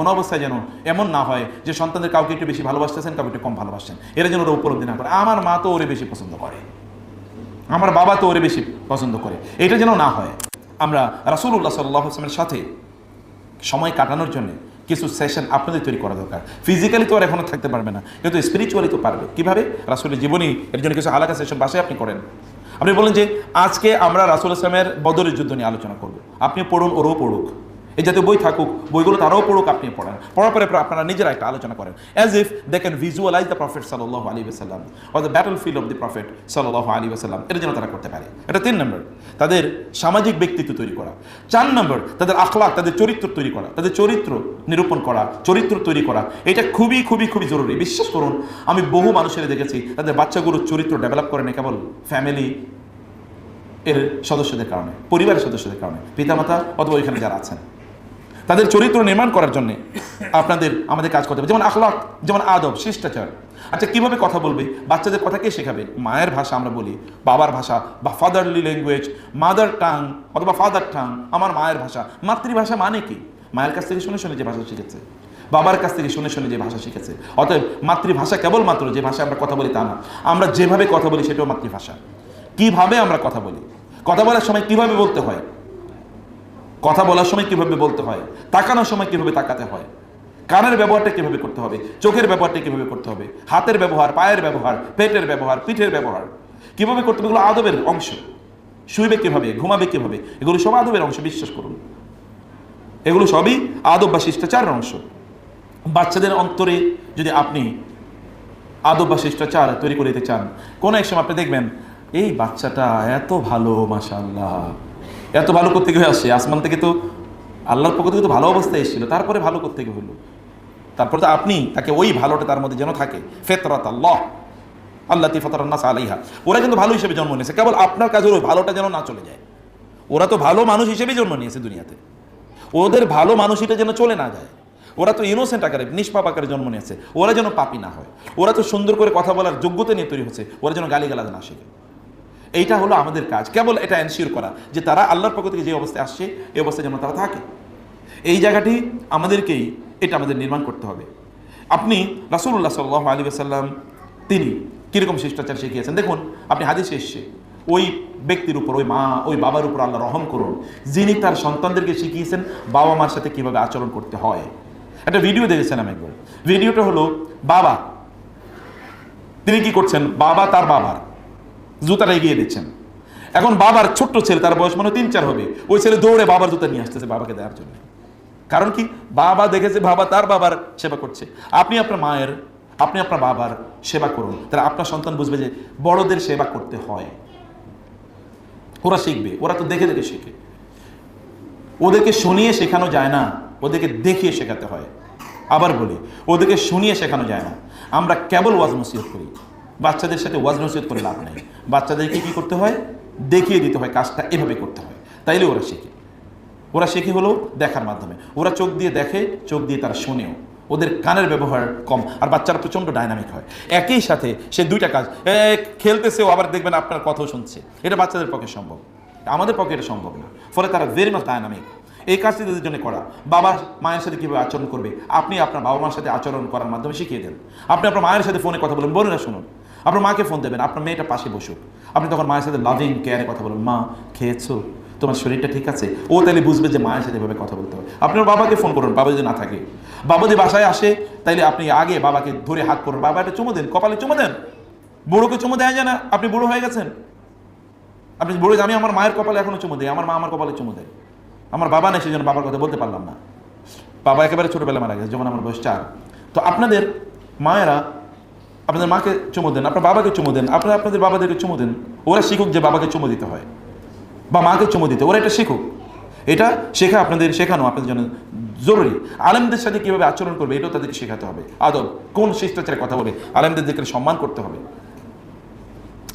কোনো অবস্থায় যেন এমন না হয় যে সন্তানদের কাউকে একটু বেশি ভালোবাসতেছেন, কাউকে একটু কম ভালোবাসছেন এরা যেন ওরা উপলব্ধি না করে। আমার মা তো ওরে বেশি পছন্দ করে। আমার বাবা তো ওরে বেশি পছন্দ করে। এটা যেন না হয়। আমরা রাসুল্লাহ সাল্লাহ আসলামের সাথে সময় কাটানোর জন্য কিছু সেশন আপনাদের তৈরি করা দরকার। ফিজিক্যালি তো আর এখনও থাকতে পারবে না, কিন্তু স্পিরিচুয়ালি তো পারবে। কীভাবে? রাসুলের জীবনী, এর জন্য কিছু আলাদা সেশন বাসায় আপনি করেন। আপনি বলেন যে, আজকে আমরা রাসুল ইসলামের বদরের যুদ্ধ নিয়ে আলোচনা করব। আপনি পড়ুন, ওরও পড়ুক। এই জাতীয় বই থাকুক, বইগুলো তারাও পড়ুক আপনি পড়েন। পড়ার পরে আপনারা নিজেরা একটা আলোচনা করেন। As if they can visualise the prophet সাল্লাহ আলী সাল্লাম or the battle field of the prophet সাল্লাহ আলী সাল্লাম এটা যেন তারা করতে পারে। এটা তিন নম্বর, তাদের সামাজিক ব্যক্তিত্ব তৈরি করা। চার নম্বর, তাদের আখলাক তাদের চরিত্র তৈরি করা। তাদের চরিত্র নিরূপণ করা, চরিত্র তৈরি করা। এটা খুবই খুবই খুবই জরুরি। বিশ্বাস করুন, আমি বহু মানুষের দেখেছি, তাদের বাচ্চাগুলোর চরিত্র ডেভেলপ করে না কেবল ফ্যামিলি এর সদস্যদের কারণে, পরিবারের সদস্যদের কারণে, পিতামাতা অথবা ওইখানে যারা আছেন। তাদের চরিত্র নির্মাণ করার জন্য আপনাদের আমাদের কাজ করতে হবে। যেমন আখলাক, যেমন আদব, শিষ্টাচার। আচ্ছা কীভাবে কথা বলবে? বাচ্চাদের কথা কে শেখাবে? মায়ের ভাষা আমরা বলি, বাবার ভাষা বা ফাদারলি ল্যাঙ্গুয়েজ মাদার টাং অথবা ফাদার টাং আমার মায়ের ভাষা। মাতৃভাষা মানে কি? মায়ের কাছ থেকে শুনে শুনে যে ভাষা শিখেছে, বাবার কাছ থেকে শুনে শুনে যে ভাষা শিখেছে। অতএব মাতৃভাষা কেবলমাত্র যে ভাষায় আমরা কথা বলি তা না। আমরা যেভাবে কথা বলি সেটাও মাতৃভাষা। কীভাবে আমরা কথা বলি? কথা বলার সময় কীভাবে বলতে হয়? কথা বলার সময় কীভাবে বলতে হয়? তাকানোর সময় কীভাবে তাকাতে হয়? কানের ব্যবহারটা কীভাবে করতে হবে? চোখের ব্যবহারটা কীভাবে করতে হবে? হাতের ব্যবহার, পায়ের ব্যবহার, পেটের ব্যবহার, পিঠের ব্যবহার কীভাবে করতে হবে? এগুলো আদবের অংশ। শুইবে কীভাবে? ঘুমাবে কীভাবে? এগুলো সব আদবের অংশ, বিশ্বাস করুন। এগুলো সবই আদব বা শিষ্টাচারের অংশ। বাচ্চাদের অন্তরে যদি আপনি আদব বা শিষ্টাচার তৈরি করে দিতে চান, কোনো এক সময় আপনি দেখবেন, এই বাচ্চাটা এত ভালো মাশাল্লাহ এত ভালো করতে গিয়ে আসে? আসমান থেকে তো আল্লাহর পক্ষ থেকে তো ভালো অবস্থায় এসেছিল। তারপরে ভালো করতে গিয়ে হলো? তারপরে তো আপনি তাকে ওই ভালোটা তার মধ্যে যেন থাকে। ফেতরাত আল্লাহ আল্লাহ তিফতরান্নাস আলাইহা। ওরা কিন্তু ভালো হিসেবে জন্ম নিয়েছে। কেবল আপনার কাজের ওই ভালোটা যেন না চলে যায়। ওরা তো ভালো মানুষ হিসেবেই জন্ম নিয়েছে দুনিয়াতে। ওদের ভালো মানুষটা যেন চলে না যায়। ওরা তো ইনোসেন্ট আকারে, নিষ্পাপ আকারে জন্ম নিয়েছে। ওরা যেন পাপি না হয়। ওরা তো সুন্দর করে কথা বলার যোগ্যতা নিয়ে তৈরি হচ্ছে। ওরা যেন গালিগালাজ না শেখে। এইটা হলো আমাদের কাজ। কেবল এটা এনশিওর করা যে তারা আল্লাহর পক্ষ থেকে যে অবস্থায় আসছে, এই অবস্থায় যেন তারা থাকে। এই জায়গাটি আমাদেরকেই, এটা আমাদের নির্মাণ করতে হবে। আপনি রাসুল্লাহ সাল্লাহ আলী আসাল্লাম তিনি কীরকম শিষ্টাচার শিখিয়েছেন? দেখুন, আপনি হাদিসে এসছে, ওই ব্যক্তির উপর, ওই মা, ওই বাবার উপর আল্লাহ রহম করুন। যিনি তার সন্তানদেরকে শিখিয়েছেন বাবা মার সাথে কীভাবে আচরণ করতে হয়। একটা ভিডিও দেখেছিলাম একবার। ভিডিওটা হলো, বাবা। তিনি কি করছেন? বাবা তার বাবার। জুতাটা এগিয়ে দিচ্ছেন। এখন বাবার ছোট্ট ছেলে, তার বয়স মনে তিন চার হবে। ওই ছেলে দৌড়ে বাবার জুতা নিয়ে আসতেছে বাবাকে দেওয়ার জন্য। কারণ কি? বাবা দেখেছে বাবা তার বাবার সেবা করছে। আপনি আপনার মায়ের, আপনি আপনার বাবার সেবা করুন। তাহলে আপনার সন্তান বুঝবে যে বড়দের সেবা করতে হয়। ওরা শিখবে। ওরা তো দেখে দেখে শেখে। ওদেরকে শুনিয়ে শেখানো যায় না। ওদেরকে দেখিয়ে শেখাতে হয়। আবার বলি, ওদেরকে শুনিয়ে শেখানো যায় না। আমরা কেবল ওয়াজ নসিহত করি। বাচ্চাদের সাথে ওয়াজ নসিহত করে লাভ নেই। বাচ্চাদেরকে কি করতে হয়? দেখিয়ে দিতে হয়, কাজটা এভাবে করতে হয়। তাইলে ওরা শেখে। ওরা শেখে হলো দেখার মাধ্যমে। ওরা চোখ দিয়ে দেখে, চোখ দিয়ে তারা শোনেও। ওদের কানের ব্যবহার কম, আর বাচ্চারা প্রচণ্ড ডাইনামিক হয়। একই সাথে সে দুইটা কাজ খেলতেছেও, আবার দেখবেন আপনার কথাও শুনছে। এটা বাচ্চাদের পক্ষে সম্ভব। আমাদের পক্ষে এটা সম্ভব না। ফলে তারা ভেরি মাছ ডাইনামিক এই কাজটি তাদের জন্য করা। বাবা মায়ের সাথে কীভাবে আচরণ করবে? আপনি আপনার বাবা মার সাথে আচরণ করার মাধ্যমে শিখিয়ে দেন। আপনি আপনার মায়ের সাথে ফোনে কথা বলেন বোনেরা শুনুন। আপনার মাকে ফোন দেবেন, আপনার মেয়েটা পাশে বসুক। আপনি তখন মায়ের সাথে লাভিং কেয়ারে কথা বলুন, মা, খেয়েছো? তোমার শরীরটা ঠিক আছে? ও তাহলে বুঝবে যে মায়ের সাথে এভাবে কথা বলতে হবে। আপনার বাবাকে ফোন করুন, বাবা যদি না থাকে। বাবা যদি বাসায় আসে, তাইলে আপনি আগে বাবাকে ধরে হাত করুন। বাবা, একটা চুমো দেন, কপালে চুমো দেন। বুড়োকে চুমো দেয় যায় না, আপনি বুড়ো হয়ে গেছেন। আপনি বুড়ো আমি আমার মায়ের কপালে এখনও চুমো দিই, আমার মা আমার কপালে চুমো দেয়। আমার বাবা নেই সেই জন্য বাবার কথা বলতে পারলাম না। বাবা একেবারে ছোটোবেলা মারা গেছে, যখন আমার বয়স চার। তো আপনাদের মায়েরা আপনাদের মাকে চুমো দেন, আপনার বাবাকে চুমো দেন, আপনারা আপনাদের বাবাদেরকে চুমো দেন। ওরা শিখুক যে বাবাকে চুমো দিতে হয় বা মাকে চুমো দিতে ওরা এটা শিখুক। এটা শেখা আপনাদের, শেখানো আপনাদের জন্য জরুরি। আলেমদের সাথে কীভাবে আচরণ করবে, এটাও তাদেরকে শেখাতে হবে। আদব, কোন শিষ্টাচারে কথা বলে আলেমদের সম্মান করতে হবে।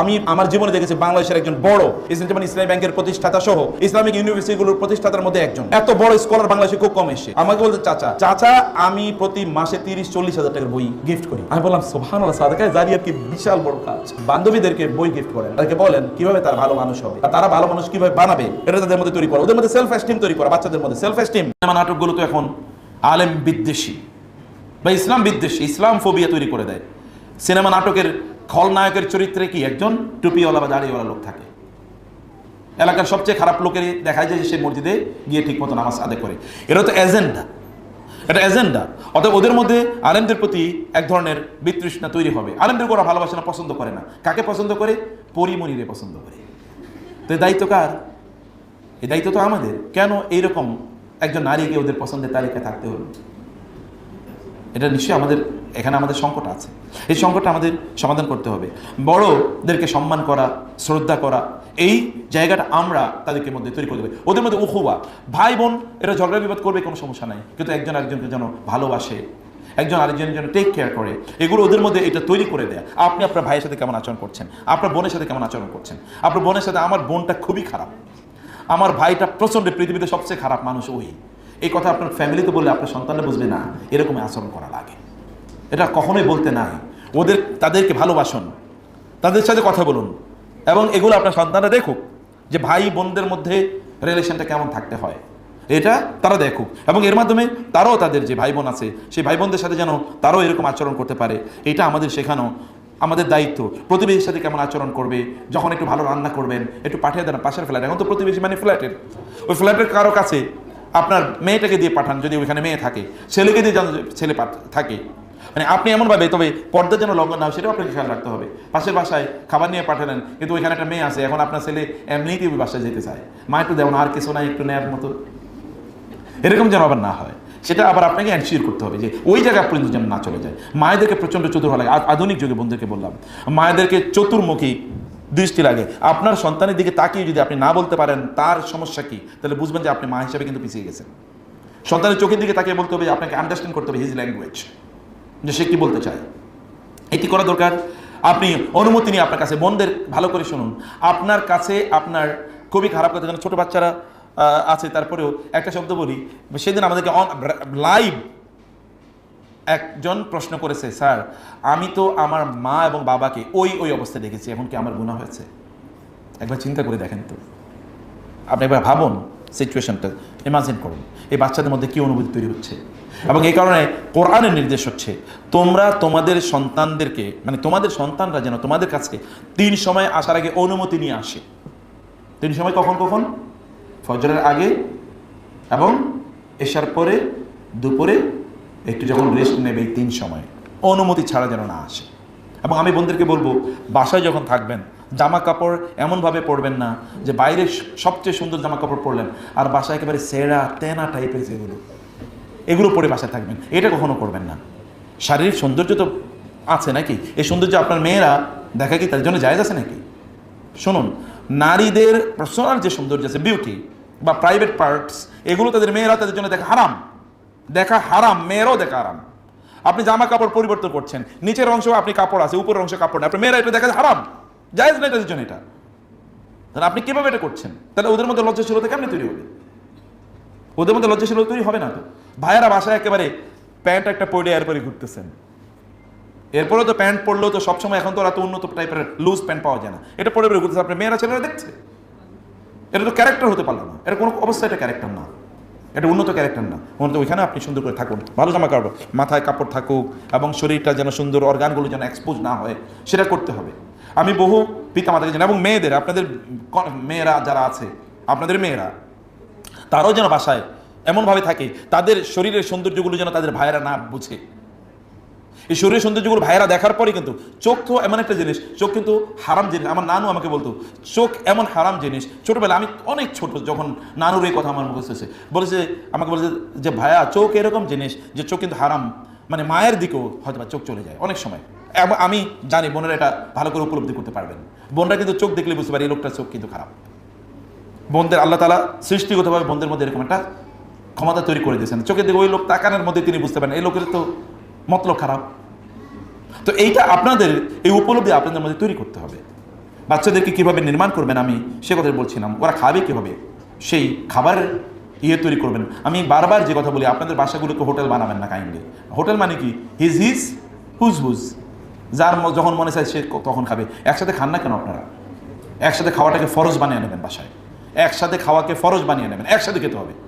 আমি আমার জীবনে দেখেছি বাংলাদেশের একজন বড় ইসলাম ইসলামী ব্যাংকের প্রতিষ্ঠাতা সহ ইসলামিক ইউনিভার্সিটিগুলোর প্রতিষ্ঠাতার মধ্যে একজন। এত বড় স্কলার বাংলাদেশে খুব কম এসে। আমাকে বলতে চাচা চাচা, আমি প্রতি মাসে তিরিশ, চল্লিশ হাজার টাকার বই গিফট করি। আমি বললাম সোহান সাদাকায় জারিয়ার কি বিশাল বড় কাজ। বান্ধবীদেরকে বই গিফট করেন। তাদেরকে বলেন, কীভাবে তারা ভালো মানুষ হবে? তারা ভালো মানুষ কীভাবে বানাবে, এটা তাদের মধ্যে তৈরি করা। ওদের মধ্যে সেলফ এস্টিম তৈরি করা, বাচ্চাদের মধ্যে সেলফ এস্টিম নাটকগুলো তো এখন আলেম বিদ্বেষী বা ইসলাম বিদ্বেষী, ইসলাম ফোবিয়া তৈরি করে দেয়। সিনেমা নাটকের খলনায়কের চরিত্রে কি একজন টুপিওয়ালা বা দাড়িওয়ালা লোক থাকে? এলাকার সবচেয়ে খারাপ লোকের দেখা যায় যে সে মসজিদে গিয়ে ঠিক মতো নামাজ আদায় করে। এটা তো এজেন্ডা। এটা এজেন্ডা। অতএব ওদের মধ্যে আলেমদের প্রতি এক ধরনের বিতৃষ্ণা তৈরি হবে। আলেমদের ওরা ভালোবাসে পছন্দ করে না। কাকে পছন্দ করে? পরিমণিরে পছন্দ করে। তো দায়িত্ব কার? এই দায়িত্ব তো আমাদের। কেন এইরকম একজন নারীকে ওদের পছন্দের তালিকায় থাকতে হলো? এটা নিশ্চয়ই আমাদের, এখানে আমাদের সংকট আছে। এই সংকটটা আমাদের সমাধান করতে হবে। বড়দেরকে সম্মান করা, শ্রদ্ধা করা, এই জায়গাটা আমরা তাদেরকে মধ্যে তৈরি করে দেবে ওদের মধ্যে উখুবা ভাই বোন এটা ঝগড়া বিবাদ করবে, কোনো সমস্যা নাই। কিন্তু একজন আরেকজনকে যেন ভালোবাসে, একজন আরেকজনের জন্য টেক কেয়ার করে, এগুলো ওদের মধ্যে এটা তৈরি করে দেয়। আপনি আপনার ভাইয়ের সাথে কেমন আচরণ করছেন? আপনার বোনের সাথে কেমন আচরণ করছেন? আপনার বোনের সাথে আমার বোনটা খুবই খারাপ। আমার ভাইটা প্রচণ্ড পৃথিবীতে সবচেয়ে খারাপ মানুষ ওই। এই কথা আপনার ফ্যামিলিতে বললে আপনার সন্তানরা বুঝবে না এরকম আচরণ করা লাগে। এটা কখনোই বলতে নাই। ওদের, তাদেরকে ভালোবাসুন। তাদের সাথে কথা বলুন। এবং এগুলো আপনার সন্তানরা দেখুক যে ভাই বোনদের মধ্যে রিলেশনটা কেমন থাকতে হয়। এটা তারা দেখুক। এবং এর মাধ্যমে তারাও তাদের যে ভাই বোন আছে, সেই ভাই বোনদের সাথে যেন তারাও এরকম আচরণ করতে পারে। এটা আমাদের শেখানো, আমাদের দায়িত্ব। প্রতিবেশীর সাথে কেমন আচরণ করবে, যখন একটু ভালো রান্না করবেন, একটু পাঠিয়ে দেন পাশের ফ্ল্যাট এখন তো প্রতিবেশী মানে ফ্ল্যাটের ওই ফ্ল্যাটের কারও কাছে আপনার মেয়েটাকে দিয়ে পাঠান যদি ওইখানে মেয়ে থাকে, ছেলেকে দিয়ে যেন ছেলে থাকে। মানে আপনি এমনভাবে, তবে পর্দা যেন লঙ্ঘন না হয়, সেটাও আপনাকে খেয়াল রাখতে হবে। পাশের বাসায় খাবার নিয়ে পাঠালেন, কিন্তু ওইখানে একটা মেয়ে আছে, এখন আপনার ছেলে এমনিতেই ওই বাসায় যেতে চায়। মা একটু দেবো আর কিছু নাই একটু নেয়ার মতো। এরকম যেন আবার না হয়। সেটা আবার আপনাকে এনশিওর করতে হবে যে ওই জায়গা পর্যন্ত যেন না চলে যায়। মায়েদেরকে প্রচণ্ড চতুর হওয়া লাগে। আধুনিক যুগে বন্ধুকে বললাম, মায়েদেরকে চতুর্মুখী দৃষ্টি লাগে। আপনার সন্তানের দিকে তাকিয়ে যদি আপনি না বলতে পারেন, তার সমস্যা কি? তাহলে বুঝবেন যে আপনি মা হিসাবে কিন্তু পিছিয়ে গেছেন। সন্তানের চোখের দিকে তাকিয়ে বলতে হবে আপনাকে আন্ডারস্ট্যান্ড করতে হবে হিজ ল্যাঙ্গুয়েজ যে সে কি বলতে চায়। এটি করা দরকার। আপনি অনুমতি নিয়ে আপনার কাছে, বোনদের ভালো করে শুনুন। আপনার কাছে আপনার খুবই খারাপ কথা, যেন ছোটো বাচ্চারা আছে, তারপরেও একটা শব্দ বলি, সেদিন আমাদেরকে লাইভ একজন প্রশ্ন করেছে, স্যার, আমি তো আমার মা এবং বাবাকে ওই ওই অবস্থায় দেখেছি, এখন কি আমার গুণা হয়েছে? একবার চিন্তা করে দেখেন তো। আপনি একবার ভাবুন সিচুয়েশনটা ইমাজিন করুন, এই বাচ্চাদের মধ্যে কী অনুভূতি তৈরি হচ্ছে? এবং এই কারণে কোরআনের নির্দেশ হচ্ছে, তোমরা তোমাদের সন্তানদেরকে মানে তোমাদের সন্তানরা যেন তোমাদের কাছে তিন সময় আসার আগে অনুমতি নিয়ে আসে। তিন সময় কখন কখন? ফজরের আগে এবং এসার পরে, দুপুরে একটু যখন রেস্ট নেবে এই তিন সময়, অনুমতি ছাড়া যেন না আসে। এবং আমি বন্ধুদেরকে বলব, বাসায় যখন থাকবেন, জামা কাপড় এমনভাবে পরবেন না যে বাইরে সবচেয়ে সুন্দর জামা কাপড় পরলেন, আর বাসায় একেবারে সেরা তেনা টাইপের যেগুলো এগুলো পরে বাসায় থাকবেন। এটা কখনো করবেন না। শারীরিক সৌন্দর্য তো আছে নাকি? এই সৌন্দর্য আপনার মেয়েরা দেখা কি তার জন্য জায়গা আছে নাকি? শুনুন, নারীদের পার্সোনাল যে সৌন্দর্য আছে বিউটি বা প্রাইভেট পার্টস এগুলো তাদের মেয়েরা তাদের জন্য দেখা হারাম। দেখা হারাম, মেয়েরাও দেখা হারাম। আপনি জামা কাপড় পরিবর্তন করছেন, নিচের অংশ আপনি কাপড় আছে, উপরের অংশ কাপড় নেই। আপনার মেয়েরা এটা দেখা, হারাম। জায়েজ নেই তাদের জন্য এটা। তাহলে আপনি কীভাবে এটা করছেন? তাহলে ওদের মধ্যে লজ্জাশীলতা কেমনি তৈরি হবে? ওদের মধ্যে লজ্জাশীলতা তৈরি হবে না তো? ভাইয়েরা বাসায় একেবারে প্যান্ট একটা পরে এরপরে ঘুরতেছেন। এরপরেও তো প্যান্ট পরলেও তো সবসময় এখন তো ওরা তো উন্নত টাইপের লুজ প্যান্ট পাওয়া যায় না। এটা পরে পরে ঘুরতেছে আপনার মেয়েরা ছেলেরা দেখছে? এটা তো ক্যারেক্টার হতে পারল না। এটা কোনো অবস্থায় এটা ক্যারেক্টার না। এটা উন্নত ক্যারেক্টার না। উন্নত ওইখানে আপনি সুন্দর করে থাকুন, ভালো জামা কাপড় মাথায় কাপড় থাকুক এবং শরীরটা যেন সুন্দর অর্গানগুলো যেন এক্সপোজ না হয়, সেটা করতে হবে। আমি বহু পিতা মাতাকে জানি এবং মেয়েদের, আপনাদের মেয়েরা যারা আছে, আপনাদের মেয়েরা, তারাও যেন বাসায় এমনভাবে থাকে, তাদের শরীরের সৌন্দর্যগুলো যেন তাদের ভাইয়েরা না বুঝে। এই শরীরের সৌন্দর্যগুলো ভাইয়েরা দেখার পরে কিন্তু চোখ তো এমন একটা জিনিস, চোখ কিন্তু হারাম জিনিস, আমার নানু আমাকে বলতো, চোখ এমন হারাম জিনিস ছোটবেলা আমি অনেক ছোট যখন নানুর এই কথা আমার মুখে এসেছে, বলেছে, আমাকে বলেছে যে ভাইয়া, চোখ এরকম জিনিস যে চোখ কিন্তু হারাম মানে মায়ের দিকেও হয়তো চোখ চলে যায় অনেক সময়। আমি জানি বোনেরা এটা ভালো করে উপলব্ধি করতে পারবেন। বোনরা কিন্তু চোখ দেখলে বুঝতে পারে এই লোকটার চোখ কিন্তু খারাপ। বোনদের আল্লাহ তালা সৃষ্টিগতভাবে বোনদের মধ্যে এরকম একটা ক্ষমতা তৈরি করে দিয়েছেন। চোখের দিকে ওই লোক তাকানোর মধ্যে তিনি বুঝতে পারেন, এই লোকের তো মতলব খারাপ। তো এইটা আপনাদের, এই উপলব্ধি আপনাদের মধ্যে তৈরি করতে হবে। বাচ্চাদেরকে কীভাবে নির্মাণ করবেন আমি সে কথাই বলছিলাম। ওরা খাবে কীভাবে? সেই খাবারের ইয়ে তৈরি করবেন। আমি বারবার যে কথা বলি, আপনাদের বাসাগুলোকে হোটেল বানাবেন না কাইন্ডলি হোটেল মানে কি? হিজ হিজ হুজ হুজ যার যখন মনে চায় সে তখন খাবে। একসাথে খান না কেন আপনারা? একসাথে খাওয়াটাকে ফরজ বানিয়ে নেবেন বাসায়। একসাথে খাওয়াকে ফরজ বানিয়ে নেবেন। একসাথে খেতে হবে।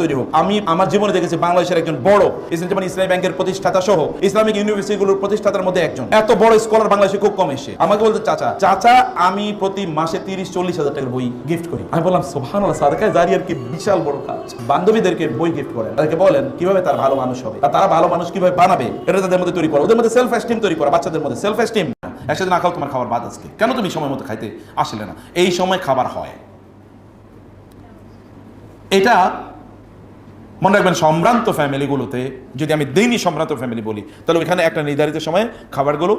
তৈরি হোক। আমি আমার জীবনে দেখেছি বাংলাদেশের একজন বড় যেমন ইসলামী ব্যাংকের প্রতিষ্ঠাতা সহ ইসলামিক ইউনিভার্সিটিগুলোর প্রতিষ্ঠাতার মধ্যে একজন। এত বড় স্কলার বাংলাদেশে খুব কম এসে। আমাকে বলতে, চাচা চাচা, আমি প্রতি মাসে তিরিশ, চল্লিশ হাজার টাকার বই গিফট করি। আমি বললাম সোহান সাদকায় জারিয়ার কি বিশাল বড় কাজ। বান্ধবীদেরকে বই গিফট করেন। তাদেরকে বলেন, কীভাবে তারা ভালো মানুষ হবে? আর তারা ভালো মানুষ কীভাবে বানাবে, এটা তাদের মধ্যে তৈরি করা। ওদের মধ্যে সেলফ এস্টিম তৈরি করা, বাচ্চাদের মধ্যে সেলফ এস্টিম একসাথে না খাও, তোমার খাবার বাদ আজকে। কেন তুমি সময় মতো খাইতে আসলে না? এই সময় খাবার হয়। এটা মনে রাখবেন সম্ভ্রান্ত ফ্যামিলিগুলোতে, যদি আমি দিনই সম্ভ্রান্ত ফ্যামিলি বলি, তাহলে ওইখানে একটা নির্ধারিত সময়ে খাবারগুলো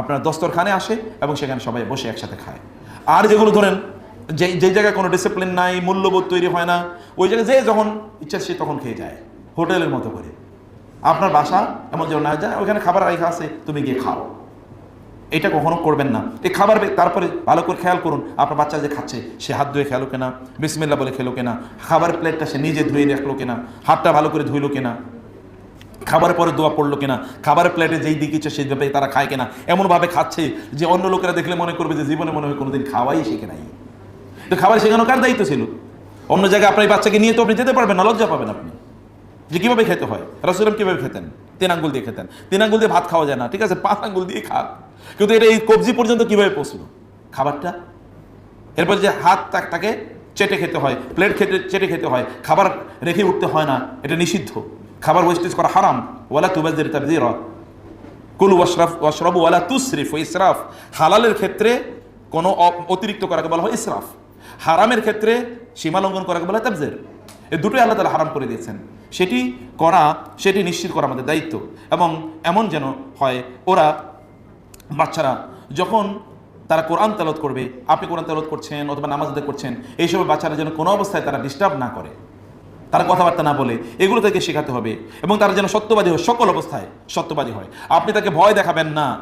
আপনার দস্তরখানে আসে এবং সেখানে সবাই বসে একসাথে খায়। আর যেগুলো ধরেন, যে যে জায়গায় কোনো ডিসিপ্লিন নাই, মূল্যবোধ তৈরি হয় না, ওই জায়গায় যে যখন ইচ্ছা সে তখন খেয়ে যায়, হোটেলের মতো করে। আপনার বাসা এমন যেন না যায়, ওইখানে খাবার রেখা আছে, তুমি গিয়ে খাও। এটা কখনো করবেন না। এই খাবার তারপরে ভালো করে খেয়াল করুন, আপনার বাচ্চা যে খাচ্ছে, সে হাত ধুয়ে খেলো কিনা বিসমিল্লা বলে খেলো কিনা, খাবার প্লেটটা সে নিজে ধুয়ে রাখল কিনা, হাতটা ভালো করে ধুইলো কিনা, খাবারের পরে দোয়া পড়ল কিনা, খাবারের প্লেটে যেই দিকে ইচ্ছে সেই ব্যাপারে তারা খায় কিনা, এমনভাবে খাচ্ছে যে অন্য লোকেরা দেখলে মনে করবে যে জীবনে মনে হয় কোনোদিন খাওয়াই শিখে নাই। তো খাবার শেখানো কার দায়িত্ব ছিল? অন্য জায়গায় আপনার বাচ্চাকে নিয়ে তো আপনি যেতে পারবেন না, লজ্জা পাবেন আপনি। যে কীভাবে খেতে হয় রসুলাম কীভাবে খেতেন? তিন আঙ্গুল দিয়ে খেতেন। তিন আঙ্গুল দিয়ে ভাত খাওয়া যায় না, ঠিক আছে? পাঁচ আঙ্গুল দিয়ে খাক কিন্তু এটা এই কবজি পর্যন্ত কীভাবে পৌঁছলো? খাবারটা? এরপর যে হাত তাকে চেটে খেতে হয়, প্লেট খেতে চেটে খেতে হয়, খাবার রেখে উঠতে হয় না, এটা নিষিদ্ধ। খাবার ওয়েস্টেজ করা হারাম। ওয়ালা তুবাজের তার কুলু ওয়াশরাফ ওয়াশরাবু ওয়ালা তুসরিফ ও ইসরাফ। হালালের ক্ষেত্রে কোনো অতিরিক্ত করাকে বলা হয় ইসরাফ। হারামের ক্ষেত্রে সীমালঙ্ঘন করাকে বলা হয় তাবজের এই দুটোই আল্লাহ তালা হারাম করে দিয়েছেন। সেটি করা, সেটি নিশ্চিত করা আমাদের দায়িত্ব। এবং এমন যেন হয়, ওরা, বাচ্চারা, যখন তারা কোরআন তালত করবে, আপনি কোরআন তালত করছেন অথবা নামাজ আদায় করছেন এইসব বাচ্চারা যেন কোনো অবস্থায় তারা ডিস্টার্ব না করে। তারা কথাবার্তা না বলে, এগুলো থেকে শেখাতে হবে। এবং তারা যেন সত্যবাদী হয়, সকল অবস্থায় সত্যবাদী হয়। আপনি তাকে ভয় দেখাবেন না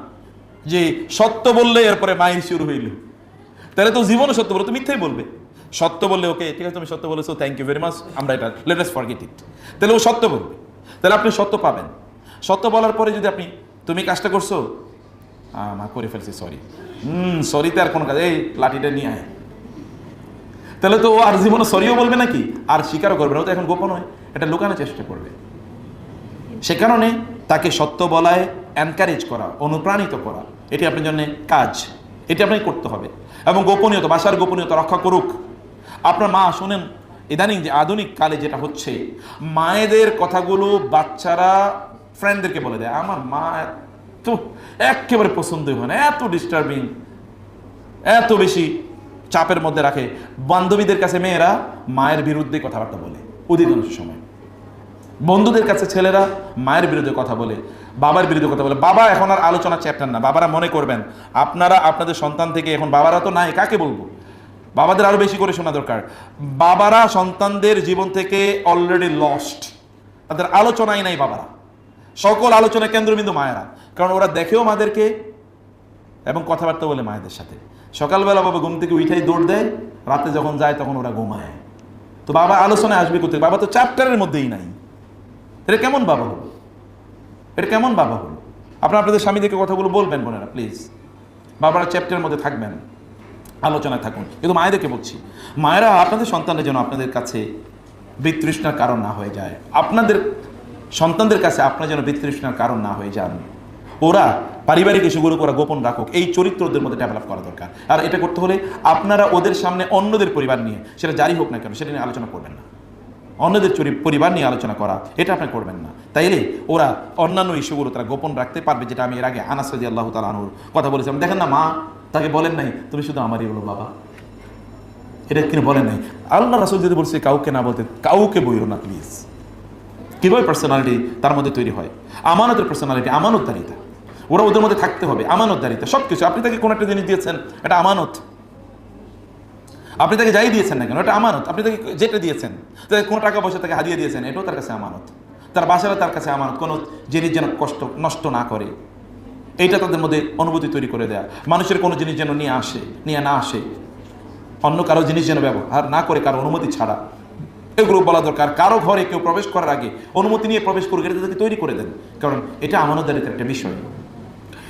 যে সত্য বললে এরপরে মায়ের শুরু হইল। তাহলে তো জীবনে সত্য বলে, তো মিথ্যাই বলবে। সত্য বললে ওকে ঠিক আছে, তুমি সত্য বলেছ থ্যাংক ইউ ভেরি মাচ আমরা এটা লেটেস্ট ফরগেট ইট তাহলে ও সত্য বলবে। তাহলে আপনি সত্য পাবেন। সত্য বলার পরে যদি আপনি, তুমি কাজটা করছ মা, করে ফেলছি সরি হুম সরিতে আর কোনো কাজ, এই লাঠিটা নিয়ে আয়। তাহলে তো ও আর জীবনে সরিও বলবে নাকি? আর স্বীকারও করবে না, ও তো এখন গোপন হয়, এটা লুকানোর চেষ্টা করবে। সে কারণে তাকে সত্য বলায় এনকারেজ করা, অনুপ্রাণিত করা, এটি আপনার জন্য কাজ, এটি আপনাকে করতে হবে। এবং গোপনীয়তা, বাসার গোপনীয়তা রক্ষা করুক। আপনার মা শুনেন, ইদানিং যে আধুনিক কালে যেটা হচ্ছে, মায়েদের কথাগুলো বাচ্চারা ফ্রেন্ডদেরকে বলে দেয়, আমার মা এত একেবারে পছন্দই হয় না, এত ডিস্টার্বিং এত বেশি চাপের মধ্যে রাখে। বান্ধবীদের কাছে মেয়েরা মায়ের বিরুদ্ধে কথাবার্তা বলে, অধিকাংশ সময়। বন্ধুদের কাছে ছেলেরা মায়ের বিরুদ্ধে কথা বলে, বাবার বিরুদ্ধে কথা বলে। বাবা এখন আর আলোচনা চ্যাপ্টার না, বাবারা মনে করবেন, আপনারা আপনাদের সন্তান থেকে এখন বাবারা তো নাই, কাকে বলব? বাবাদের আরও বেশি করে শোনা দরকার। বাবারা সন্তানদের জীবন থেকে অলরেডি লস্ট তাদের আলোচনাই নাই বাবারা। সকল আলোচনা কেন্দ্রবিন্দু মায়েরা। কারণ ওরা দেখেও মাদেরকে এবং কথাবার্তা বলে মায়েদের সাথে। সকালবেলা বাবা ঘুম থেকে উঠাই দৌড় দেয়। রাতে যখন যায় তখন ওরা ঘুমায়। তো বাবা আলোচনায় আসবে কোথায় বাবা তো চ্যাপ্টারের মধ্যেই নাই। এটা কেমন বাবা হলো? এটা কেমন বাবা হলো? আপনারা আপনাদের স্বামীদেরকে কথাগুলো বলবেন বোনেরা প্লিজ বাবারা চ্যাপ্টারের মধ্যে থাকবেন। আলোচনায় থাকুন। কিন্তু মায়েদেরকে বলছি, মায়েরা আপনাদের সন্তানের যেন আপনাদের কাছে বিতৃষ্ণার কারণ না হয়ে যায়। আপনাদের সন্তানদের কাছে আপনার যেন বিতৃষ্ণার কারণ না হয়ে যান। ওরা পারিবারিক ইস্যুগুলো ওরা গোপন রাখুক। এই চরিত্র ওদের মধ্যে ডেভেলপ করা দরকার। আর এটা করতে হলে আপনারা ওদের সামনে অন্যদের পরিবার নিয়ে, সেটা জারি হোক না কেন, সেটা নিয়ে আলোচনা করবেন না। অন্যদের পরিবার নিয়ে আলোচনা করা, এটা আপনি করবেন না। তাইলে ওরা অন্যান্য ইস্যুগুলো তারা গোপন রাখতে পারবে, যেটা আমি এর আগে আনাস রাজি আল্লাহ তালানুর কথা বলেছিলাম। দেখেন না মা তাকে বলেন নাই, তুমি শুধু আমারই হলো বাবা এটা কিন্তু বলেন নাই। আল্লাহ রাসুল যদি বলছে, কাউকে না বলতে, কাউকে বইও না প্লিজ কীভাবে পার্সোনালিটি তার মধ্যে তৈরি হয়? আমানতের পার্সোনালিটি আমানতদারিতা ওরা ওদের মধ্যে থাকতে হবে আমানতদারিতা সব কিছু আপনি তাকে কোনো একটা জিনিস দিয়েছেন, এটা আমানত। আপনি তাকে যাই দিয়েছেন না কেন, এটা আমানত। আপনি তাকে যেটা দিয়েছেন, তাকে কোনো টাকা পয়সা তাকে হারিয়ে দিয়েছেন, এটাও তার কাছে আমানত। তার বাসারা তার কাছে আমানত, কোনো জিনিস যেন কষ্ট, নষ্ট না করে। এইটা তাদের মধ্যে অনুভূতি তৈরি করে দেয়া। মানুষের কোনো জিনিস যেন নিয়ে আসে, নিয়ে না আসে। অন্য কারও জিনিস যেন ব্যবহার না করে কারও অনুমতি ছাড়া। এগুলো বলা দরকার। কারও ঘরে কেউ প্রবেশ করার আগে অনুমতি নিয়ে প্রবেশ করুক, এটা তাদেরকে তৈরি করে দেন। কারণ এটা আমানতদারিতার একটা বিষয়।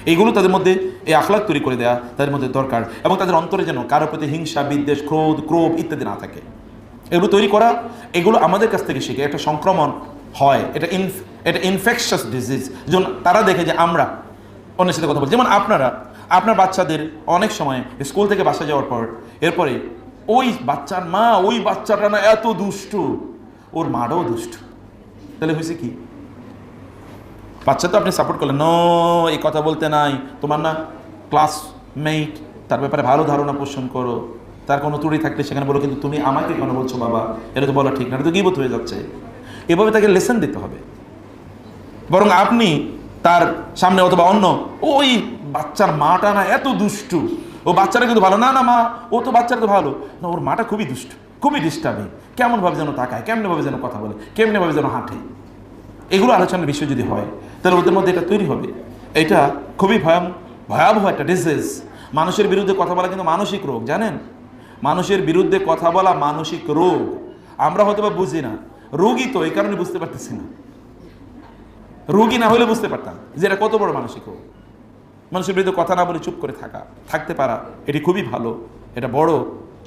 এইগুলো তাদের মধ্যে এই আখলাক তৈরি করে দেওয়া তাদের মধ্যে দরকার এবং তাদের অন্তরে যেন কারোর প্রতি হিংসা, বিদ্বেষ, ক্রোধ, ক্রোভ ইত্যাদি না থাকে। এগুলো তৈরি করা, এগুলো আমাদের কাছ থেকে শিখে একটা সংক্রমণ হয়। এটা ইনফ এটা ইনফেকশাস ডিজিজ যেমন তারা দেখে যে আমরা অন্যের সাথে কথা বলছি। যেমন আপনারা, আপনার বাচ্চাদের অনেক সময় স্কুল থেকে বাসা যাওয়ার পর, এরপরে ওই বাচ্চার মা, ওই বাচ্চাটা না এত দুষ্টু, ওর মাটাও দুষ্টু। তাহলে হয়েছে কি? বাচ্চা তো আপনি সাপোর্ট করলেন। ন, এই কথা বলতে নাই। তোমার না ক্লাসমেট তার ব্যাপারে ভালো ধারণা পোষণ করো। তার কোনো ত্রুটি থাকলে সেখানে বলো, কিন্তু তুমি আমাকে কেন বলছো বাবা? এটা তো বলা ঠিক না, এটা তো গিবত হয়ে যাচ্ছে। এভাবে তাকে লেসন দিতে হবে। বরং আপনি তার সামনে অথবা অন্য, ওই বাচ্চার মাটা না এত দুষ্টু। ও বাচ্চাটা কিন্তু ভালো। না না, মা, ও তো বাচ্চারা তো ভালো। না, ওর মাটা খুবই দুষ্টু, খুবই ডিস্টার্বিং কেমনভাবে যেন তাকায়, কেমনভাবে যেন কথা বলে, কেমনভাবে যেন হাঁটে। এগুলো আলোচনার বিষয় যদি হয়, তাহলে ওদের মধ্যে এটা তৈরি হবে। এটা খুবই ভয়াম, ভয়াবহ একটা ডিজিজ মানুষের বিরুদ্ধে কথা বলা কিন্তু মানসিক রোগ, জানেন? মানুষের বিরুদ্ধে কথা বলা মানসিক রোগ। আমরা হয়তো বা বুঝি না। রোগী তো, এই কারণে বুঝতে পারতেছি না। রোগী না হলে বুঝতে পারতাম যে এটা কত বড় মানসিক রোগ। মানুষের বিরুদ্ধে কথা না বলে চুপ করে থাকা, থাকতে পারা, এটি খুবই ভালো। এটা বড়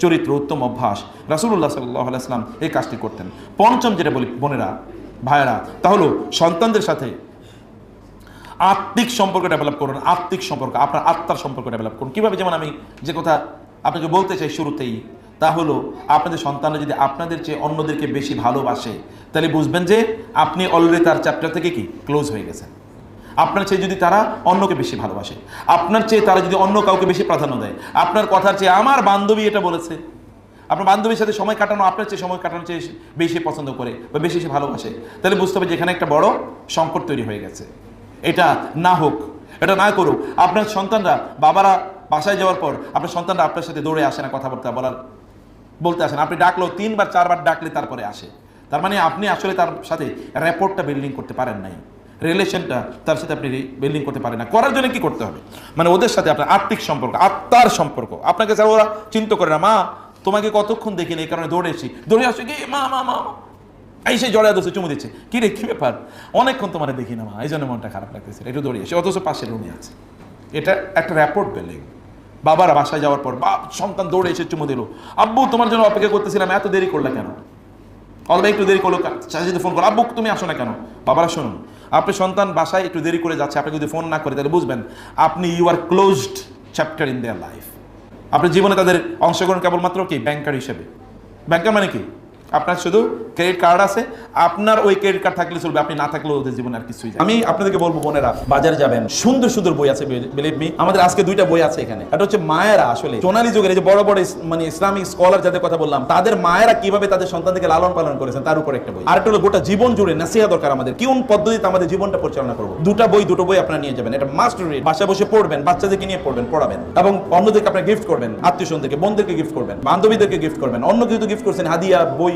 চরিত্র, উত্তম অভ্যাস। রাসুল্লাহ সাল্লাহ আলাইসলাম এই কাজটি করতেন। পঞ্চম যেটা বলি, বোনেরা, ভাইয়েরা তাহলে সন্তানদের সাথে আত্মিক সম্পর্ক ডেভেলপ করুন, আত্মিক সম্পর্ক, আপনার আত্মার সম্পর্ক ডেভেলপ করুন। কীভাবে যেমন আমি যে কথা আপনাকে বলতে চাই শুরুতেই তা হলো, আপনাদের সন্তানরা যদি আপনাদের চেয়ে অন্যদেরকে বেশি ভালোবাসে, তাহলে বুঝবেন যে আপনি অলরেডি তার চ্যাপ্টার থেকে কি? ক্লোজ হয়ে গেছেন। আপনার চেয়ে যদি তারা অন্যকে বেশি ভালোবাসে, আপনার চেয়ে তারা যদি অন্য কাউকে বেশি প্রাধান্য দেয়, আপনার কথার চেয়ে আমার বান্ধবী এটা বলেছে। আপনার বান্ধবীর সাথে সময় কাটানো, আপনার চেয়ে সময় কাটানোর চেয়ে বেশি পছন্দ করে বা বেশি সে ভালোবাসে, তাহলে বুঝতে হবে যে এখানে একটা বড় সংকট তৈরি হয়ে গেছে। এটা না হোক, এটা না করুক, আপনার সন্তানরা বাবারা বাসায় যাওয়ার পর আপনার সন্তানরা আপনার সাথে দৌড়ে আসে না কথাবার্তা বলার। বলতে আসেন, আপনি ডাকলো তিনবার, চারবার ডাকলে তারপরে আসে। তার মানে আপনি আসলে তার সাথে র্যাপোর্টটা বিল্ডিং করতে পারেন নাই। রিলেশনটা তার সাথে আপনি বিল্ডিং করতে পারেন না করার জন্য কি করতে হবে? মানে ওদের সাথে আপনার আত্মিক সম্পর্ক, আত্মার সম্পর্ক। আপনাকে স্যার, ওরা চিন্তা করে না, মা, তোমাকে কতক্ষণ দেখিনি, এই কারণে দৌড়ে এসি দৌড়ে আসছে কি? মা মা মা। এই সেই জড়ে দোষে চুমু দিচ্ছে। কি রে, কী ব্যাপার? অনেকক্ষণ তোমার দেখি না, মা। এই জন্য মনটা খারাপ লাগতেছে। একটু দৌড়ে এসে, অথচ পাশের রুমে আছে। এটা একটা র্যাপোর্ট বিল্ডিং। বাবারা বাসায় যাওয়ার পর, বাপ, সন্তান দৌড়ে এসে চুমু দিল। আব্বু, তোমার জন্য অপেক্ষা করতেছিলাম, এত দেরি করলে কেন? অল্প একটু দেরি করল যদি ফোন করো, আব্বু, তুমি আসো না কেন? বাবারা, শুনুন, আপনি সন্তান বাসায় একটু দেরি করে যাচ্ছে আপনি যদি ফোন না করে, তাহলে বুঝবেন, আপনি you are closed chapter in their life আপনার জীবনে তাদের অংশগ্রহণ কেবলমাত্র কি? ব্যাংকার হিসেবে। ব্যাংকার মানে কি? আপনার শুধু ক্রেডিট কার্ড আছে, আপনার ওই ক্রেডিট কার্ড থাকলে চলবে, আপনি না থাকলেও ওদের জীবনে আর কিছুই আমি আপনাদেরকে বলব, বোনেরা, বাজারে যাবেন, সুন্দর সুন্দর বই আছে বিলিভ মি আমাদের আজকে দুইটা বই আছে এখানে। এটা হচ্ছে মায়েরা আসলে, সোনালী যুগের যে বড় বড় মানে ইসলামিক স্কলার যাদের কথা বললাম, তাদের মায়েরা কীভাবে তাদের সন্তানদেরকে লালন পালন করেছেন, তার উপর একটা বই। আর একটা হলো গোটা জীবন জুড়ে নাসিহা দরকার আমাদের। কোন পদ্ধতিতে আমাদের জীবনটা পরিচালনা করব? দুটা বই, দুটো বই আপনারা নিয়ে যাবেন। এটা মাস্ট রিড বাসায় বসে পড়বেন, বাচ্চাদেরকে নিয়ে পড়বেন, পড়াবেন। এবং অন্যদেরকে আপনারা গিফট করবেন আত্মীয় স্বজনদেরকে বোনদেরকে গিফট করবেন, বান্ধবীদেরকে গিফট করবেন, অন্য কিছু গিফট করছেন, হাদিয়া, বই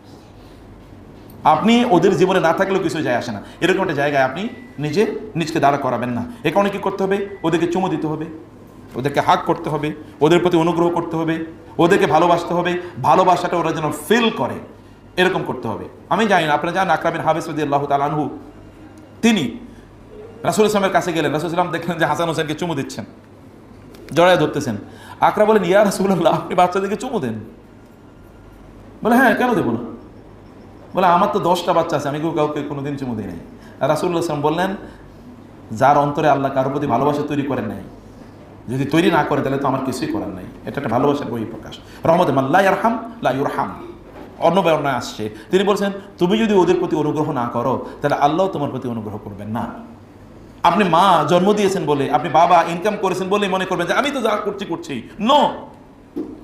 আপনি ওদের জীবনে না থাকলেও কিছু যায় আসে না। এরকম একটা জায়গায় আপনি নিজে, নিজকে দাঁড়া করাবেন না। এ কারণে কি করতে হবে, ওদেরকে চুমু দিতে হবে, ওদেরকে হাক করতে হবে, ওদের প্রতি অনুগ্রহ করতে হবে, ওদেরকে ভালোবাসতে হবে, ভালোবাসাটা ওরা যেন ফিল করে, এরকম করতে হবে। আমি জানি না, আপনারা জানেন আকরাবিন রদি আল্লাহ তালানহু তিনি রাসুল ইসলামের কাছে গেলেন, রাসুল ইসলাম দেখলেন যে হাসান হোসেনকে চুমু দিচ্ছেন, জড়ায় ধরতেছেন। আকরা বলেন ইয়া রাসুল্লাহ আপনি বাচ্চাদেরকে চুমু দেন। বলে হ্যাঁ কেন দেবো না? বলে, আমার তো দশটা বাচ্চা আছে, আমি কেউ কাউকে কোনোদিন চুমু দিই নাই। রাসুল্লাহ আসলাম বললেন, যার অন্তরে আল্লাহ কারোর প্রতি ভালোবাসা তৈরি করেন নাই, যদি তৈরি না করে, তাহলে তো আমার কিছুই করার নাই। এটা একটা ভালোবাসার বই প্রকাশ। রহমতে মাল্লা ইয়ারহাম, লা ইউরহাম। অন্য বর্ণায় আসছে, তিনি বলছেন, তুমি যদি ওদের প্রতি অনুগ্রহ না করো, তাহলে আল্লাহ তোমার প্রতি অনুগ্রহ করবেন না। আপনি মা জন্ম দিয়েছেন বলে, আপনি বাবা ইনকাম করেছেন বলে মনে করবেন যে, আমি তো যা করছি করছি। নো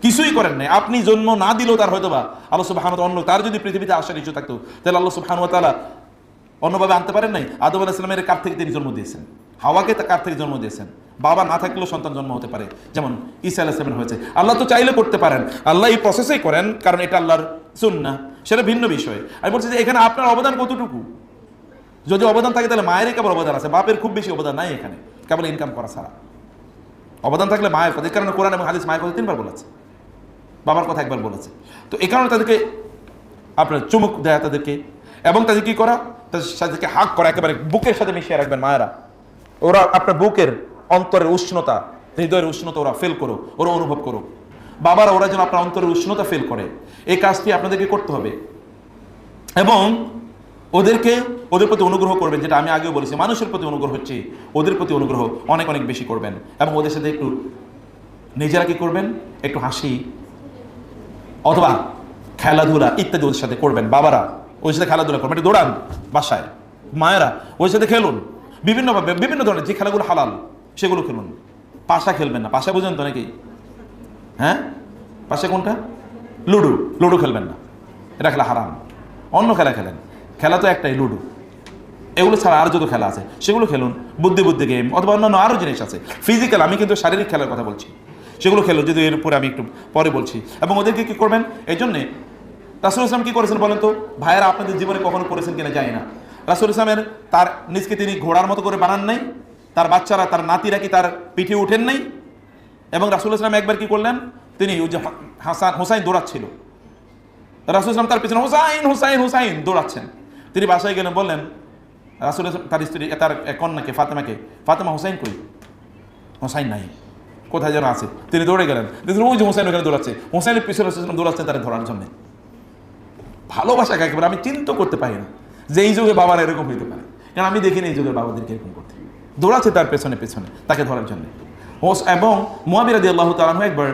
কিছুই করেন নাই। আপনি জন্ম না দিলেও তার হয়তো বা আল্লাহ সুবাহানত অন্য তার যদি পৃথিবীতে আসার ইচ্ছু থাকতো, তাহলে আল্লাহ সুবাহান তালা অন্যভাবে আনতে পারেন নাই? আদম আলাহ ইসলামের কার থেকে তিনি জন্ম দিয়েছেন? হাওয়াকে কার থেকে জন্ম দিয়েছেন? বাবা না থাকলেও সন্তান জন্ম হতে পারে, যেমন ঈসা আলাহ ইসলামের হয়েছে। আল্লাহ তো চাইলে করতে পারেন। আল্লাহ এই প্রসেসেই করেন, কারণ এটা আল্লাহর সুন্না সেটা ভিন্ন বিষয়। আমি বলছি যে এখানে আপনার অবদান কতটুকু? যদি অবদান থাকে তাহলে মায়েরই কেবল অবদান আছে। বাপের খুব বেশি অবদান নাই এখানে। কেবল ইনকাম করা ছাড়া। অবদান থাকলে মায়ের কথা। কারণে কোরআন এবং হাদিস মায়ের কথা তিনবার বলেছে। বাবার কথা একবার বলেছে। তো এই কারণে তাদেরকে আপনার চুমুক দেয়া তাদেরকে এবং তাদের কি করা? তাদের সাথে হাক করা, একেবারে বুকের সাথে মিশিয়ে রাখবেন মায়েরা। ওরা আপনার বুকের অন্তরের উষ্ণতা, হৃদয়ের উষ্ণতা ওরা ফেল করো ওরা অনুভব করো বাবারা, ওরা যেন আপনার অন্তরের উষ্ণতা ফেল করে। এই কাজটি আপনাদেরকে করতে হবে। এবং ওদেরকে, ওদের প্রতি অনুগ্রহ করবেন, যেটা আমি আগেও বলেছি, মানুষের প্রতি অনুগ্রহ হচ্ছে, ওদের প্রতি অনুগ্রহ অনেক অনেক বেশি করবেন। এবং ওদের সাথে একটু নিজেরা কী করবেন? একটু হাসি অথবা খেলাধুলা ইত্যাদি ওদের সাথে করবেন। বাবারা ওর সাথে খেলাধুলা করবেন। একটু দৌড়ান বাসায়। মায়েরা ওর সাথে খেলুন। বিভিন্নভাবে, বিভিন্ন ধরনের যে খেলাগুলো হালাল, সেগুলো খেলুন। পাশা খেলবেন না। পাশা বুঝেন তো নাকি? হ্যাঁ? পাশে কোনটা? লুডো। লুডো খেলবেন না। এটা খেলা হারাম। অন্য খেলা খেলেন। খেলা তো একটাই, লুডো। এগুলো ছাড়া আরও যত খেলা আছে, সেগুলো খেলুন। বুদ্ধি বুদ্ধি গেম, অথবা অন্যান্য আরও জিনিস আছে। ফিজিক্যাল আমি কিন্তু শারীরিক খেলার কথা বলছি। সেগুলো খেলো যদি এর উপরে আমি একটু পরে বলছি। এবং ওদেরকে কী করবেন? এই জন্যে রাসুল ইসলাম কী করেছেন বলেন তো? ভাইয়েরা আপনাদের জীবনে কখনো করেছেন কিনা জানি না। রাসুল ইসলামের তার নিজকে তিনি ঘোড়ার মতো করে বানান নাই, তার বাচ্চারা, তার নাতিরা কি তার পিঠে উঠেন নাই? এবং রাসুল ইসলাম একবার কি করলেন? তিনি ওই যে হাসান, হোসাইন দৌড়াচ্ছিল। রাসুল ইসলাম তার পিছনে হোসাইন হোসাইন, হুসাইন দৌড়াচ্ছেন। তিনি বাসায় গেলেন, বললেন, রাসুল তার স্ত্রী, তার কন্যাকে, ফাতেমাকে, ফাতেমা হুসাইন কই? হোসাইন নাই। কোথায় যেন আছে। তিনি দৌড়ে গেলেন। দেখুন ওই যে হোসাইন ওখানে দৌড়াচ্ছে। হোসাইনের পিছনে দৌড়াচ্ছেন তারা ধরার জন্য। ভালোবাসা একেবারে আমি চিন্তা করতে পারি না যে এই যুগে বাবার এরকম হইতে পারে। কারণ আমি দেখিনি এই যুগের বাবাদেরকে এরকম করতে। দৌড়াচ্ছে তার পেছনে পেছনে, তাকে ধরার জন্য। হোস, এবং মোয়াবিরা আল্লাহ তালাহ একবার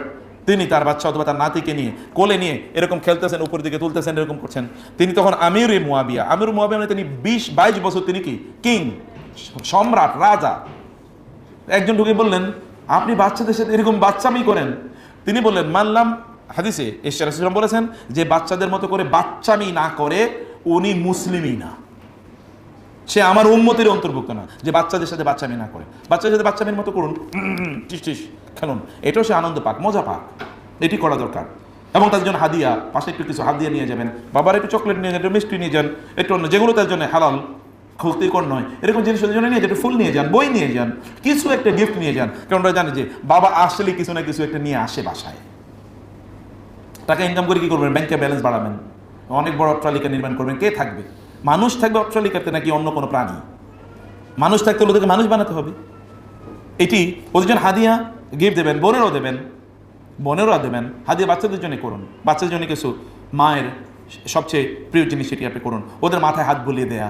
তিনি তার বাচ্চা অথবা তার নাতিকে নিয়ে, কোলে নিয়ে এরকম খেলতেছেন, উপর দিকে তুলতেছেন, এরকম করছেন। তিনি তখন আমির মুয়াবিয়া আমির মুয়াবিয়া মানে তিনি বিশ, বাইশ বছর তিনি কি? কিং, সম্রাট, রাজা। একজন ঢুকে বললেন আপনি বাচ্চাদের সাথে এরকম বাচ্চামি করেন। তিনি বললেন, মানলাম হাদিসে ঈশ্বর বলেছেন যে বাচ্চাদের মতো করে বাচ্চামি না করে উনি মুসলিমই না। সে আমার উন্মতির অন্তর্ভুক্ত না যে বাচ্চাদের সাথে বাচ্চামি না করে। বাচ্চাদের সাথে বাচ্চামির মতো করুন টিস টিস, খেলুন। এটাও সে আনন্দ পাক, মজা পাক। এটি করা দরকার। এবং তার জন্য হাদিয়া, পাশে একটু কিছু হাদিয়া নিয়ে যাবেন। বাবার একটু চকলেট নিয়ে যান, একটু মিষ্টি নিয়ে যান, একটু অন্য যেগুলো তার জন্য হালাল। ক্ষতিকর নয়। এরকম জিনিস জন্য নিয়ে যান ফুল নিয়ে যান, বই নিয়ে যান, কিছু একটা গিফট নিয়ে যান। কারণ ওরা জানে যে বাবা আসলে কিছু না কিছু একটা নিয়ে আসে বাসায়। টাকা ইনকাম করে কি করবেন? ব্যাংকে ব্যালেন্স বাড়াবেন। অনেক বড় অট্টালিকা নির্মাণ করবেন। কে থাকবে? মানুষ থাকবে অট্টালিকাতে নাকি অন্য কোনো প্রাণী? মানুষ থাকতে হলে ওদেরকে মানুষ বানাতে হবে। এটি ওদের জন্য হাদিয়া গিফট দেবেন, বোনেরও দেবেন বোনেরও দেবেন। হাদিয়া বাচ্চাদের জন্য করুন। বাচ্চাদের জন্য কিছু মায়ের সবচেয়ে প্রিয় জিনিস সেটি আপনি করুন। ওদের মাথায় হাত বুলিয়ে দেয়া।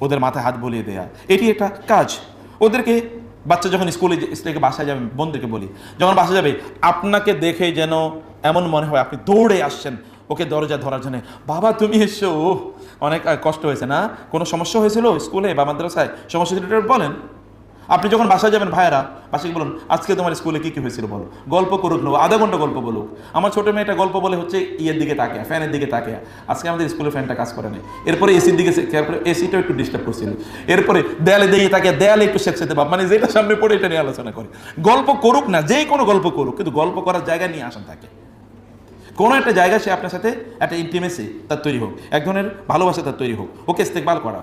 ওদের মাথায় হাত বলিয়ে দেয়া। এটি একটা কাজ। ওদেরকে বাচ্চা যখন স্কুলে থেকে বাসায় যাবে বোনদেরকে বলি, যখন বাসায় যাবে, আপনাকে দেখে যেন এমন মনে হয় আপনি দৌড়ে আসছেন, ওকে দরজা ধরার জন্য। বাবা, তুমি এসো। অনেক কষ্ট হয়েছে না? কোনো সমস্যা হয়েছিল স্কুলে বা মাদ্রাসায়? সমস্যা বলেন। আপনি যখন বাসায় যাবেন ভাইয়েরা, বাসায় বলুন, আজকে তোমার স্কুলে কি কি হয়েছিল বলো? গল্প করুক না, আধা ঘণ্টা গল্প বলুক। আমার ছোট মেয়েটা গল্প বলে হচ্ছে ইয়ের দিকে তাকে ফ্যানের দিকে তাকে আজকে আমাদের স্কুলে ফ্যানটা কাজ করে না এরপরে এসির দিকে তারপরে এসিটাও একটু ডিস্টার্ব করছিল। এরপরে দেয়ালে দিয়ে তাকে, দেয়ালে একটু সেকসাতে ভাব মানে যেটা সামনে পড়ে এটা নিয়ে আলোচনা করে। গল্প করুক না যেই কোনো গল্প করুক, কিন্তু গল্প করার জায়গা নিয়ে আসেন তাকে। কোনো একটা জায়গা সে আপনার সাথে একটা ইন্টিমেসি তার তৈরি হোক। এক ধরনের ভালোবাসা তার তৈরি হোক। ওকে ইস্তেকবাল করা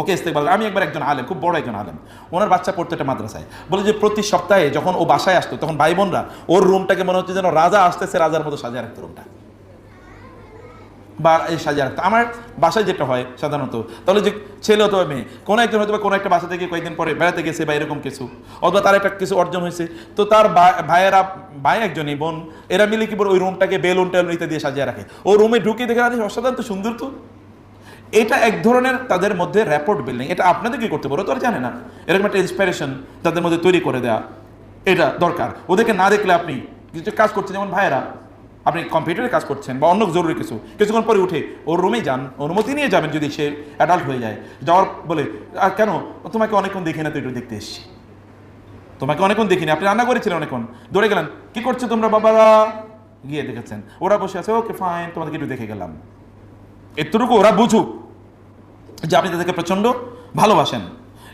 ওকে ইস্তেকবাল আমি একবার একজন আলেম, খুব বড় একজন আলেম। ওনার বাচ্চা পড়তো একটা মাদ্রাসায়। বলে যে প্রতি সপ্তাহে যখন ও বাসায় আসতো, তখন ভাই বোনরা ওর রুমটাকে মনে হচ্ছে যেন রাজা আসতেছে, রাজার মতো সাজিয়ে রাখতো রুমটা। বা এই সাজিয়ে রাখতো। আমার বাসায় যেটা হয় সাধারণত, তাহলে যে ছেলে অথবা মেয়ে, কোনো একজন হয়তো বা কোনো একটা বাসা থেকে কয়েকদিন পরে বেড়াতে গেছে বা এরকম কিছু, অথবা তার একটা কিছু অর্জন হয়েছে, তো তার ভাইয়েরা, ভাই একজনই, বোন, এরা মিলে কি বলে ওই রুমটাকে বেলুন টেলুন ইত্যাদি সাজিয়ে রাখে। ও রুমে ঢুকে দেখে, আরে, অসাধারণ, তো সুন্দর তো। এটা এক ধরনের তাদের মধ্যে র্যাপোর্ট বিল্ডিং। এটা আপনাদের কি করতে পারো? তো জানে না। এরকম একটা ইন্সপিরেশন তাদের মধ্যে তৈরি করে দেওয়া এটা দরকার। ওদেরকে না দেখলে আপনি কিছু কাজ করছেন, যেমন ভাইয়েরা, আপনি কম্পিউটারে কাজ করছেন বা অন্য জরুরি কিছু, কিছুক্ষণ পরে উঠে ওর রুমে যান, অনুমতি নিয়ে যাবেন যদি সে অ্যাডাল্ট হয়ে যায়। যাওয়ার বলে, আর কেন? তোমাকে অনেকক্ষণ দেখি না তো একটু দেখতে এসছি। তোমাকে অনেকক্ষণ দেখিনি। আপনি রান্না করেছিলেন অনেকক্ষণ। দৌড়ে গেলেন, কি করছ তোমরা বাবারা? গিয়ে দেখেছেন। ওরা বসে আছে, ওকে ফাইন তোমাদেরকে একটু দেখে গেলাম। এতটুকু ওরা বুঝুক যে আপনি তাদেরকে প্রচণ্ড ভালোবাসেন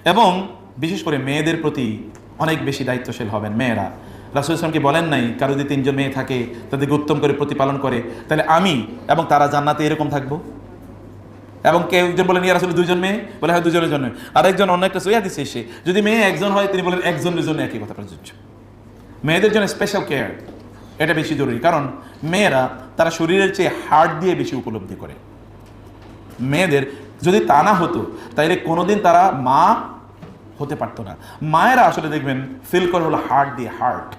এবং বিশেষ করে মেয়েদের প্রতি অনেক বেশি দায়িত্বশীল হবেন মেয়েরা। রাসুল ইসলামকে বলেন নাই, কারও যদি তিনজন মেয়ে থাকে, তাদেরকে উত্তম করে প্রতিপালন করে, তাহলে আমি এবং তারা জান্নাতে এরকম থাকব? এবং কেউ একজন বলেন ইয়ার আসলে দুজন মেয়ে? বলে, হয় দুজনের জন্য আর একজন অন্য একটা সইয়া দিচ্ছে সে যদি মেয়ে একজন হয়, তিনি বলেন, একজনের জন্য একই কথা প্রযোজ্য। মেয়েদের জন্য স্পেশাল কেয়ার এটা বেশি জরুরি। কারণ মেয়েরা তারা শরীরের চেয়ে হার্ট দিয়ে বেশি উপলব্ধি করে। মেয়েদের যদি তা না হতো, তাইলে কোনোদিন তারা মা হতে পারতো না। মায়েরা আসলে দেখবেন ফিল করে হলো হার্ট দিয়ে হার্ট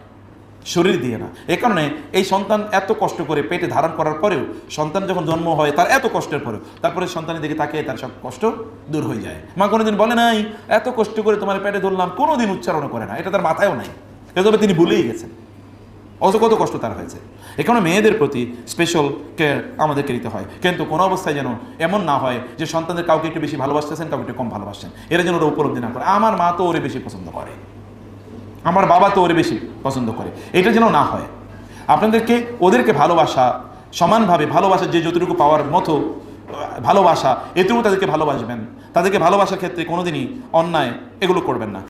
শরীর দিয়ে না। এ কারণে এই সন্তান এত কষ্ট করে পেটে ধারণ করার পরেও সন্তান যখন জন্ম হয়, তার এত কষ্টের পরেও, তারপরে সন্তানের দিকে তাকে তার সব কষ্ট দূর হয়ে যায়। মা কোনোদিন বলে নাই, এত কষ্ট করে তোমার পেটে ধরলাম, কোনোদিন উচ্চারণ করে না। এটা তার মাথায়ও নাই। তবে তিনি ভুলেই গেছেন। অত কত কষ্ট তার হয়েছে। এখানে মেয়েদের প্রতি স্পেশাল কেয়ার আমাদেরকে নিতে হয়। কিন্তু কোনো অবস্থায় যেন এমন না হয় যে সন্তানদের কাউকে একটু বেশি ভালোবাসতেছেন, কাউকে একটু কম ভালোবাসছেন। এরা যেন ওরা উপলব্ধি না করে। আমার মা তো ওরে বেশি পছন্দ করে। আমার বাবা তো ওরে বেশি পছন্দ করে। এটা যেন না হয়। আপনাদেরকে ওদেরকে ভালোবাসা, সমানভাবে ভালোবাসা যে যতটুকু পাওয়ার মতো, ভালোবাসা এটুকু তাদেরকে ভালোবাসবেন। তাদেরকে ভালোবাসার ক্ষেত্রে কোনোদিনই অন্যায় এগুলো করবেন না।